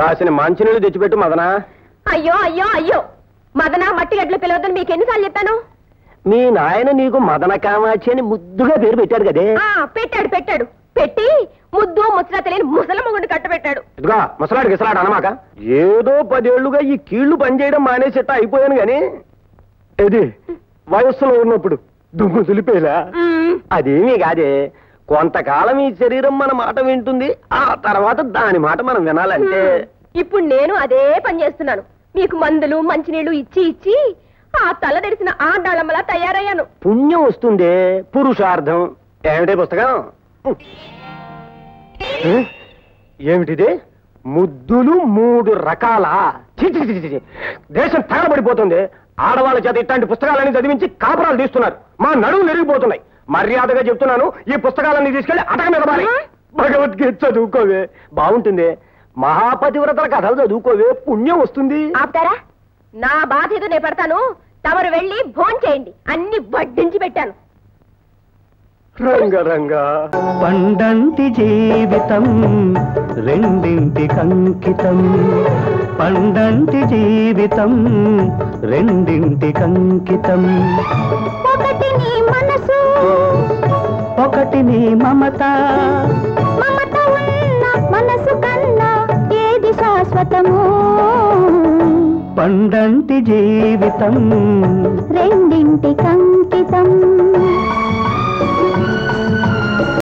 కాసిన మంచినీళ్ళు తెచ్చిపెట్టు మదనా. అయ్యో అయ్యో అయ్యో. మదన మట్టి గడ్డలు పిలవద్దని మీకు ఎన్నిసార్లు చెప్పాను? మీ నాయన నీకు మదన కామాక్షి అని ముద్దుగా పేరు పెట్టాడు కదే. పెట్టాడు పెట్టాడు. పెట్టి ముద్దు ముచ్చట తెలియని ముసల మొగుడు కట్టబెట్టాడు. ఇదిగా ముసలాడికి ఇసలాడు అనమాక. ఏదో పదేళ్ళుగా ఈ కీళ్ళు పనిచేయడం మానేసేట అయిపోయాను గాని. ఏది? వయస్సులో ఉన్నప్పుడు దుమ్ము దులిపేలా? మ్మ్. అదేమీ కాదే. కొంతకాలం ఈ శరీరం మన మాట వింటుంది. ఆ తర్వాత దాని మాట మనం వినాలంటే. ఇప్పుడు నేను అదే పని చేస్తున్నాను. మీకు మందులు మంచినీళ్ళు ఇచ్చి ఇచ్చి ఆ తల తెరిసిన ఆడాళ్ళమ్మలా తయారయ్యాను. పుణ్యం వస్తుందే పురుషార్థం. ఏమిటే పుస్తకం? ఏమిటిది? ముద్దులు మూడు రకాల. దేశం తగలబడిపోతుంది. ఆడవాళ్ళ చేత ఇట్లాంటి పుస్తకాలన్నీ చదివించి కాపురాలు తీస్తున్నారు. మా నడువు నెరిగిపోతున్నాయి. మర్యాదగా చెప్తున్నాను ఈ పుస్తకాలన్నీ తీసుకెళ్ళి అటక మీద పారి. భగవద్గీత చదువుకోవే. బాగుంటుంది. మహాపతివ్రతల కథలు చదువుకోవే. పుణ్యం వస్తుంది. ఆపుతారా? నా బాధ ఏదో నేను పెడతాను. తమరు వెళ్ళి భోంచేయండి అన్ని వడ్డించి పెట్టాను. రంగరంగా. పండంటి జీవితం రెండింటి కంకితం. పండంటి జీవితం రెండింటి కంకితం. ఒకటి నీ మనసు ఒకటి నీ మమత. మమత ఉన్న మనసు కన్నా ఏది శాశ్వతము? పండంటి జీవితం. రెండింటి కంకితం.